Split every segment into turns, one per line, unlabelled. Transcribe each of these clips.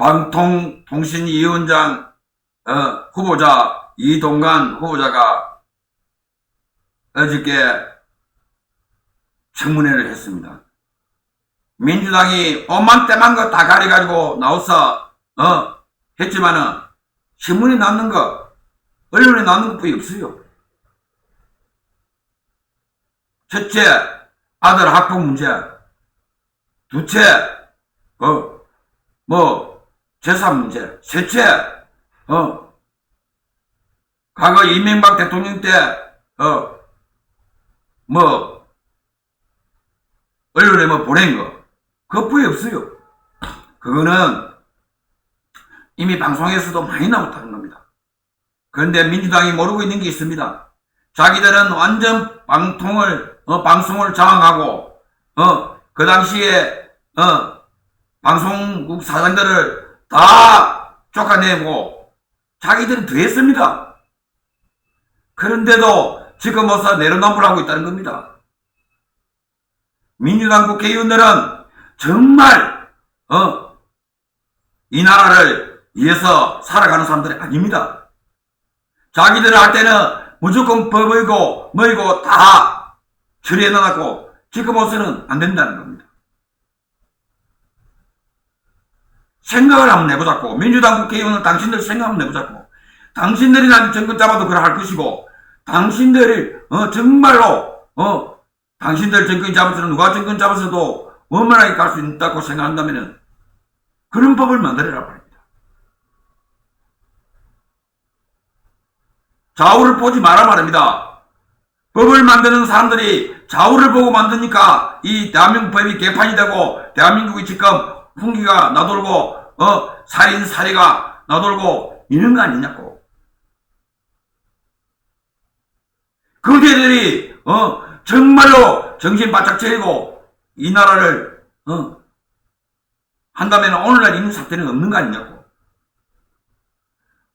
방통통신위원장 어, 후보자 이동관 후보자가 어저께 청문회를 했습니다. 민주당이 오만 때만 거 다 가려가지고 나와서 어 했지만은 신문에 나는 거 언론에 나는 것뿐이 없어요. 첫째 아들 학폭 문제, 둘째 어뭐 재산 문제, 셋째 어 과거 이명박 대통령 때 어 뭐 언론에 뭐 보낸 거 그것뿐이 없어요. 그거는 이미 방송에서도 많이 나왔다는 겁니다. 그런데 민주당이 모르고 있는 게 있습니다. 자기들은 완전 방통을 어, 방송을 장악하고 어, 그 당시에 어, 방송국 사장들을 다 쫓아내고 자기들은 됐습니다. 그런데도 지금 어서 내로남불 하고 있다는 겁니다. 민주당 국회의원들은 정말 어, 이 나라를 위해서 살아가는 사람들이 아닙니다. 자기들 할 때는 무조건 법이고 뭐이고 다 처리해 놔갖고 지금 와서는 안 된다는 겁니다. 생각을 한번 해보자고 민주당 국회의원은 당신들 생각 한번 해보자고 당신들이 나중에 정권 잡아도 그래 할 것이고 당신들이 어, 정말로 어, 당신들 정권 잡아서 누가 정권 잡아서도 원만하게 갈 수 있다고 생각한다면은 그런 법을 만들어라 말입니다. 좌우를 보지 마라 말입니다. 법을 만드는 사람들이 좌우를 보고 만드니까 이 대한민국 법이 개판이 되고 대한민국이 지금 풍기가 나돌고 어 살인 살해가 나돌고 이런 거 아니냐고. 그대들이 어 정말로 정신 바짝 차리고 이 나라를 어 한다면 오늘날 있는 사태는 없는 거 아니냐고.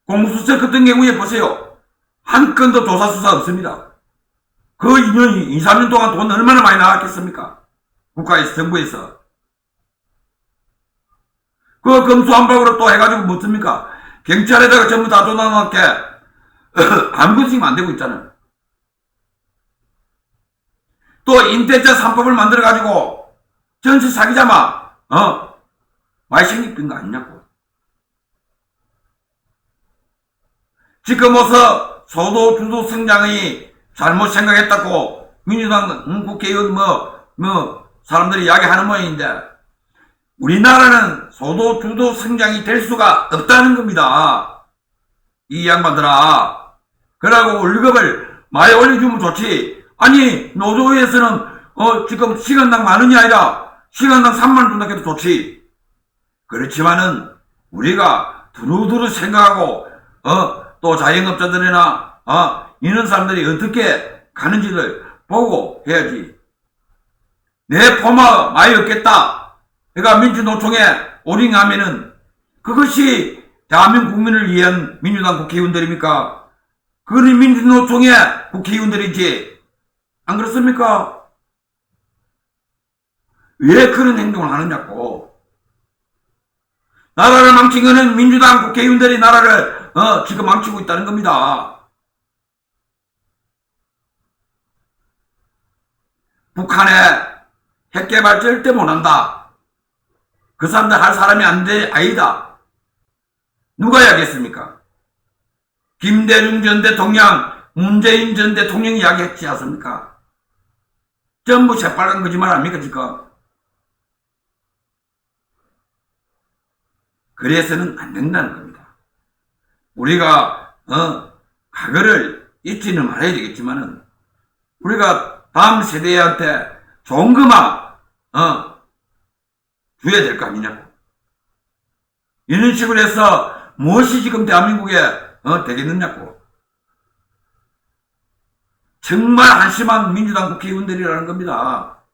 공수처 같은 경우에 보세요. 한 건도 조사 수사 없습니다. 그 2년, 2, 3년 동안 돈 얼마나 많이 나왔겠습니까? 국가에서, 정부에서. 그 검수한박으로 또 해가지고 묻습니까? 경찰에다가 전부 다 줘놔놓게 아무것도 지금 안 되고 있잖아요. 또 임대차 3법을 만들어가지고 전세 사기자마, 어? 많이 생긴 거 아니냐고. 지금 어서 소도 주도 성장이 잘못 생각했다고 민주당 음, 국회의원 뭐, 뭐, 사람들이 이야기하는 모양인데, 우리나라는 소도 주도 성장이 될 수가 없다는 겁니다. 이 양반들아. 그러고 월급을 많이 올려주면 좋지. 아니, 노조에서는, 어, 지금 시간당 만 원이 아니라 시간당 3만 원 준다 해도 좋지. 그렇지만은, 우리가 두루두루 생각하고, 어, 또 자영업자들이나, 어, 이런 사람들이 어떻게 가는지를 보고 해야지. 내 포마 많이 얻겠다. 그러니까 민주노총에 오링하면은 그것이 대한민국 국민을 위한 민주당 국회의원들입니까? 그건 민주노총의 국회의원들이지. 안 그렇습니까? 왜 그런 행동을 하느냐고. 나라를 망친 거는 민주당 국회의원들이 나라를 어, 지금 망치고 있다는 겁니다. 북한에 핵개발 절대 못한다. 그 사람들 할 사람이 안 돼, 아니다. 누가 해야겠습니까? 김대중 전 대통령, 문재인 전 대통령이 이야기했지 않습니까? 전부 새빨간 거짓말 아닙니까, 지금? 그래서는 안 된다는 겁니다. 우리가, 어, 과거를 잊지는 말아야 되겠지만은, 우리가 다음 세대한테 좋은 것만, 어, 줘야 될 거 아니냐고. 이런 식으로 해서 무엇이 지금 대한민국에, 어, 되겠느냐고. 정말 한심한 민주당 국회의원들이라는 겁니다.